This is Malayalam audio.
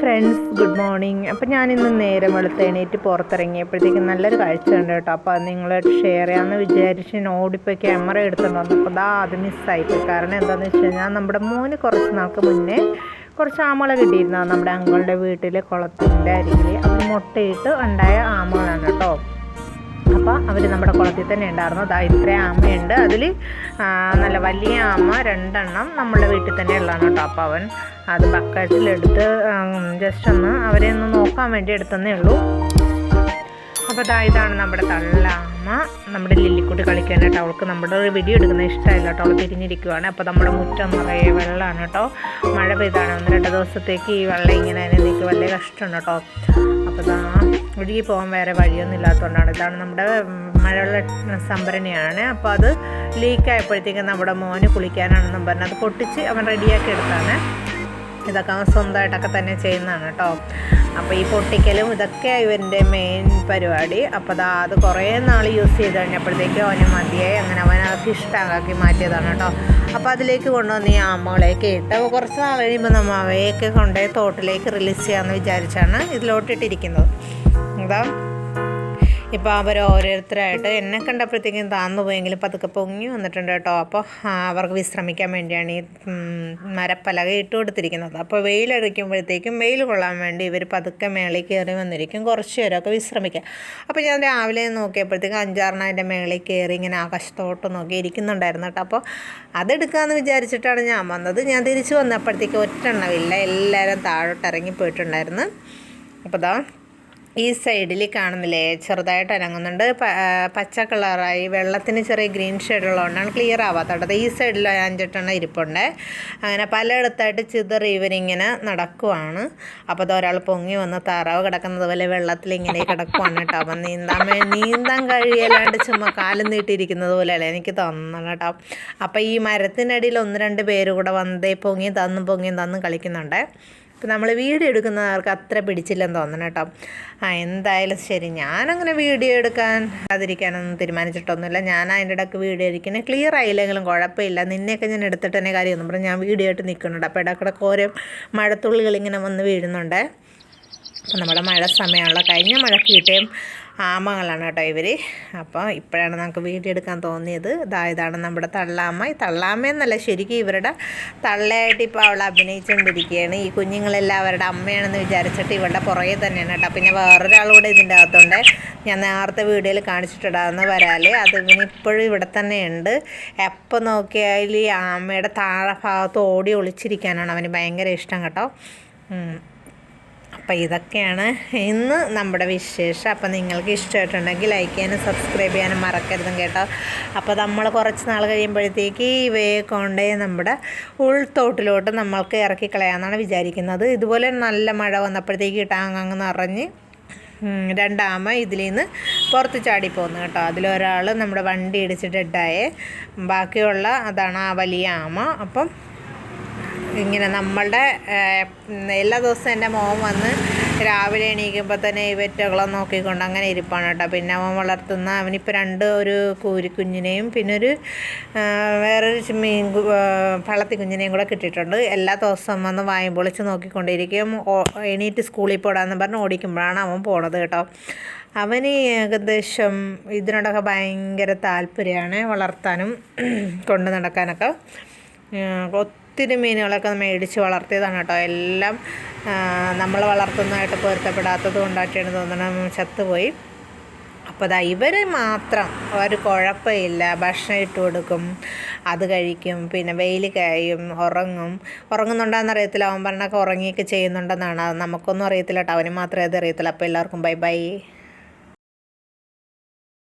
ഫ്രണ്ട്സ് ഗുഡ് മോർണിംഗ് അപ്പോൾ ഞാനിന്ന് നേരം വെളുത്ത് എണീറ്റ് പുറത്തിറങ്ങിയപ്പോഴത്തേക്കും നല്ലൊരു കാഴ്ച ഉണ്ട് കേട്ടോ. അപ്പോൾ അത് നിങ്ങളായിട്ട് ഷെയർ ചെയ്യാമെന്ന് വിചാരിച്ച് ഞാൻ ഓടിപ്പോയി ക്യാമറ എടുത്തുകൊണ്ട് വന്നപ്പോൾ അതാ അത് മിസ്സായിപ്പോയി കാരണം എന്താണെന്ന് വെച്ച് കഴിഞ്ഞാൽ നമ്മുടെ മോന് കുറച്ച് നാൾക്ക് മുന്നേ കുറച്ച് ആമകളെ കിട്ടിയിരുന്നു നമ്മുടെ അങ്കളുടെ വീട്ടിലെ കുളത്തിന്റെ അരികിൽ അവർ മുട്ടയിട്ട് ഉണ്ടായ ആമകളാണ് കേട്ടോ. അപ്പോൾ അവർ നമ്മുടെ കുളത്തിൽ തന്നെ ഉണ്ടായിരുന്നു. അതാ ഇത്രയും ആമയുണ്ട് അതിൽ നല്ല വലിയ ആമ രണ്ടെണ്ണം നമ്മുടെ വീട്ടിൽ തന്നെ ഉള്ളതാണ് കേട്ടോ അപ്പോൾ അവൻ അത് ബക്കറ്റിലെടുത്ത് ജസ്റ്റ് ഒന്ന് അവരെ ഒന്ന് നോക്കാൻ വേണ്ടി എടുത്തന്നേ ഉള്ളൂ. അപ്പോൾ അതാ ഇതാണ് നമ്മുടെ തള്ളാമ്മ നമ്മുടെ ലില്ലിക്കുട്ടി കളിക്കാനായിട്ട് അവൾക്ക് നമ്മുടെ ഒരു വീഡിയോ എടുക്കുന്ന ഇഷ്ടമായില്ല കേട്ടോ. അവൾ തിരിഞ്ഞിരിക്കുവാണ്. അപ്പോൾ നമ്മുടെ മുറ്റം നിറയെ വെള്ളമാണ് കേട്ടോ. മഴ പെയ്താണ്. ഒന്ന് രണ്ട് ദിവസത്തേക്ക് ഈ വെള്ളം ഇങ്ങനെ നിൽക്കുക വലിയ കഷ്ടമാണ് കേട്ടോ. ഇതാ ഒഴുകി പോകാൻ വേറെ വഴിയൊന്നും ഇല്ലാത്തതുകൊണ്ടാണ്. ഇതാണ് നമ്മുടെ മഴവെള്ള സംഭരണിയാണ്. അപ്പോൾ അത് ലീക്കായപ്പോഴത്തേക്കും നമ്മുടെ മോന് കുളിക്കാനാണെന്നും പറഞ്ഞ് അത് പൊട്ടിച്ച് അവൻ റെഡിയാക്കി എടുത്താണ്. ഇതൊക്കെ സ്വന്തമായിട്ടൊക്കെ തന്നെ ചെയ്യുന്നതാണ് കേട്ടോ. അപ്പോൾ ഈ പൊട്ടിക്കലും ഇതൊക്കെ ഇവന്റെ മെയിൻ പരിപാടി. അപ്പോൾ അതാ അത് കുറേ നാൾ യൂസ് ചെയ്ത് കഴിഞ്ഞപ്പോഴത്തേക്കും അവന് മതിയായി. അങ്ങനെ അവൻ അതൊക്കെ ഇഷ്ടമാക്കി മാറ്റിയതാണ് കേട്ടോ. അപ്പോൾ അതിലേക്ക് കൊണ്ടുവന്ന് ഈ ആമകളെയൊക്കെ ഇട്ട് അപ്പോൾ കുറച്ച് നാൾ കഴിയുമ്പോൾ നമ്മൾ അവയൊക്കെ കൊണ്ടുപോയി തോട്ടിലേക്ക് റിലീസ് ചെയ്യാമെന്ന് വിചാരിച്ചാണ് ഇതിലോട്ടിട്ടിരിക്കുന്നത്. അതാ ഇപ്പോൾ അവർ ഓരോരുത്തരായിട്ട് എന്നെ കണ്ടപ്പോഴത്തേക്കും താന്നു പോയെങ്കിലും പതുക്കെ പൊങ്ങി വന്നിട്ടുണ്ട് കേട്ടോ. അപ്പോൾ അവർക്ക് വിശ്രമിക്കാൻ വേണ്ടിയാണ് ഈ മരപ്പലക ഇട്ട് കൊടുത്തിരിക്കുന്നത്. അപ്പോൾ വെയിലടിക്കുമ്പോഴത്തേക്കും വെയിൽ കൊള്ളാൻ വേണ്ടി ഇവർ പതുക്കെ മേളിൽ കയറി വന്നിരിക്കും. കുറച്ച് നേരമൊക്കെ വിശ്രമിക്കാം അപ്പോൾ ഞാൻ രാവിലെ നോക്കിയപ്പോഴത്തേക്കും അഞ്ചാറിന് അതിന്റെ മേളിൽ കയറി ഇങ്ങനെ ആകാശത്തോട്ട് നോക്കി ഇരിക്കുന്നുണ്ടായിരുന്നു കേട്ടോ. അപ്പോൾ അതെടുക്കാമെന്ന് വിചാരിച്ചിട്ടാണ് ഞാൻ വന്നത്. ഞാൻ തിരിച്ചു വന്നപ്പോഴത്തേക്കും ഒറ്റ എണ്ണമില്ല എല്ലാവരും താഴോട്ട് ഇറങ്ങി പോയിട്ടുണ്ടായിരുന്നു. അപ്പോൾ ദാ ഈ സൈഡിൽ കാണുന്നില്ലേ? ചെറുതായിട്ട് അനങ്ങുന്നുണ്ട്. പച്ച കളറായി വെള്ളത്തിന് ചെറിയ ഗ്രീൻ ഷെയ്ഡുള്ളതുകൊണ്ടാണ് ക്ലിയർ ആവാത്തത്. ഈ സൈഡിൽ അഞ്ചെട്ടെണ്ണം ഇരിപ്പുണ്ട്. അങ്ങനെ പലയിടത്തായിട്ട് ചിതറി ഇവരിങ്ങനെ നടക്കുവാണ്. അപ്പോൾ അത് ഒരാൾ പൊങ്ങി വന്ന് താറാവ് കിടക്കുന്നത് പോലെ വെള്ളത്തിൽ ഇങ്ങനെ കിടക്കുവാണ് കേട്ടോ. അപ്പം നീന്താൻ നീന്താൻ കഴിയലാണ്ട് ചുമ്മാ കാലം നീട്ടിയിരിക്കുന്നത് പോലെയല്ലേ എനിക്ക് തോന്നണം കേട്ടോ. അപ്പോൾ ഈ മരത്തിനടിയിൽ ഒന്ന് രണ്ട് പേര് കൂടെ വന്നേ പൊങ്ങി തന്നും പൊങ്ങിയും തന്നും കളിക്കുന്നുണ്ട്. ഇപ്പം നമ്മൾ വീഡിയോ എടുക്കുന്നവർക്ക് അത്ര പിടിച്ചില്ലെന്ന് തോന്നണം കേട്ടോ. ആ എന്തായാലും ശരി. ഞാനങ്ങനെ വീഡിയോ എടുക്കാൻ അതിരിക്കാനൊന്നും തീരുമാനിച്ചിട്ടൊന്നുമില്ല. ഞാൻ അതിന്റെ ഇടയ്ക്ക് വീഡിയോ ഇരിക്കുന്നത് ക്ലിയർ ആയില്ലെങ്കിലും കുഴപ്പമില്ല. നിന്നെയൊക്കെ ഞാൻ എടുത്തിട്ട് തന്നെ കാര്യമൊന്നും പറഞ്ഞു ഞാൻ വീഡിയോ ആയിട്ട് നിൽക്കുന്നുണ്ട് അപ്പോൾ ഇടക്കിടക്ക് ഓരോ മഴത്തുള്ളികൾ ഇങ്ങനെ വന്ന് വീഴുന്നുണ്ട്. അപ്പം നമ്മുടെ മഴ സമയമുള്ള കഴിഞ്ഞ മഴ കിട്ടുകയും ആമകളാണ് കേട്ടോ ഇവർ അപ്പോൾ ഇപ്പോഴാണ് നമുക്ക് വീഡിയോ എടുക്കാൻ തോന്നിയത്. ഇതാ ഇതാണ് നമ്മുടെ തള്ളാമ്മ. ഈ തള്ളാമ്മ എന്നല്ല ശരിക്കും ഇവരുടെ തള്ളയായിട്ട് ഇപ്പോൾ അവൾ അഭിനയിച്ചുകൊണ്ടിരിക്കുകയാണ്. ഈ കുഞ്ഞുങ്ങളെല്ലാം അവരുടെ അമ്മയാണെന്ന് വിചാരിച്ചിട്ട് ഇവരുടെ പുറകെ തന്നെയാണ് കേട്ടോ. പിന്നെ വേറൊരാളൂടെ ഇതിന്റെ അകത്തുണ്ട്. ഞാൻ നേരത്തെ വീഡിയോയിൽ കാണിച്ചിട്ടുണ്ടാകുന്ന വരാൽ അത് ഇവനിപ്പോഴും ഇവിടെ തന്നെ ഉണ്ട് എപ്പോൾ നോക്കിയാൽ ഈ ആമയുടെ താഴെ ഭാഗത്ത് ഓടി ഒളിച്ചിരിക്കാനാണ് അവന് ഭയങ്കര ഇഷ്ടം കേട്ടോ. അപ്പോൾ ഇതൊക്കെയാണ് ഇന്ന് നമ്മുടെ വിശേഷം. അപ്പോൾ നിങ്ങൾക്ക് ഇഷ്ടമായിട്ടുണ്ടെങ്കിൽ ലൈക്ക് ചെയ്യാനും സബ്സ്ക്രൈബ് ചെയ്യാനും മറക്കരുതും കേട്ടോ. അപ്പോൾ നമ്മൾ കുറച്ച് നാൾ കഴിയുമ്പോഴത്തേക്ക് ഇവയെ കൊണ്ടേ നമ്മുടെ ഉൾത്തോട്ടിലോട്ട് നമ്മൾക്ക് ഇറക്കി കളയാമെന്നാണ് വിചാരിക്കുന്നത്. ഇതുപോലെ നല്ല മഴ വന്നപ്പോഴത്തേക്ക് ടാങ്ങ് നിറഞ്ഞ് രണ്ടാമ ഇതിൽ നിന്ന് പുറത്ത് ചാടിപ്പോകുന്നു കേട്ടോ. അതിലൊരാൾ നമ്മുടെ വണ്ടി ഇടിച്ച് ഡെഡായേ ബാക്കിയുള്ള അതാണ് ആ വലിയ ആമ. അപ്പം ഇങ്ങനെ നമ്മളുടെ എല്ലാ ദിവസവും എന്റെ മോൻ വന്ന് രാവിലെ എണീക്കുമ്പോൾ തന്നെ ഈ വെറ്റകളെ നോക്കിക്കൊണ്ട് അങ്ങനെ ഇരിപ്പാണ് കേട്ടോ. പിന്നെ അവൻ വളർത്തുന്ന അവനിപ്പോൾ രണ്ട് ഒരു കൂരി കൂരിക്കുഞ്ഞിനെയും പിന്നെ ഒരു വേറൊരു മീൻ പള്ളത്തി കുഞ്ഞിനെയും കൂടെ കിട്ടിയിട്ടുണ്ട്. എല്ലാ ദിവസവും വന്ന് വായും പൊളിച്ച് നോക്കിക്കൊണ്ടിരിക്കും. എണീറ്റ് സ്കൂളിൽ പോടാന്ന് പറഞ്ഞ് ഓടിക്കുമ്പോഴാണ് അവൻ പോണത് കേട്ടോ. അവന് ഏകദേശം ഇതിനോടൊക്കെ ഭയങ്കര താല്പര്യമാണ് വളർത്താനും കൊണ്ടു നടക്കാനൊക്കെ. ഒത്തിരി മീനുകളൊക്കെ മേടിച്ച് വളർത്തിയതാണ് കേട്ടോ. എല്ലാം നമ്മൾ വളർത്തുന്നതായിട്ട് പൊരുത്തപ്പെടാത്തത് കൊണ്ടായിട്ടാണ് തോന്നണം ചത്തുപോയി. അപ്പോൾ അതാ ഇവർ മാത്രം ഒരു കുഴപ്പമില്ല. ഭക്ഷണം ഇട്ട് കൊടുക്കും അത് കഴിക്കും പിന്നെ വെയിൽ കഴിയും ഉറങ്ങും. ഉറങ്ങുന്നുണ്ടോയെന്ന് അറിയത്തില്ല. അവൻ പറഞ്ഞൊക്കെ ഉറങ്ങിയൊക്കെ ചെയ്യുന്നുണ്ടെന്നാണ്. അത് നമുക്കൊന്നും അറിയത്തില്ല കേട്ടോ. അവന് മാത്രമേ അത് അറിയത്തില്ല അപ്പോൾ എല്ലാവർക്കും ബൈ ബൈ.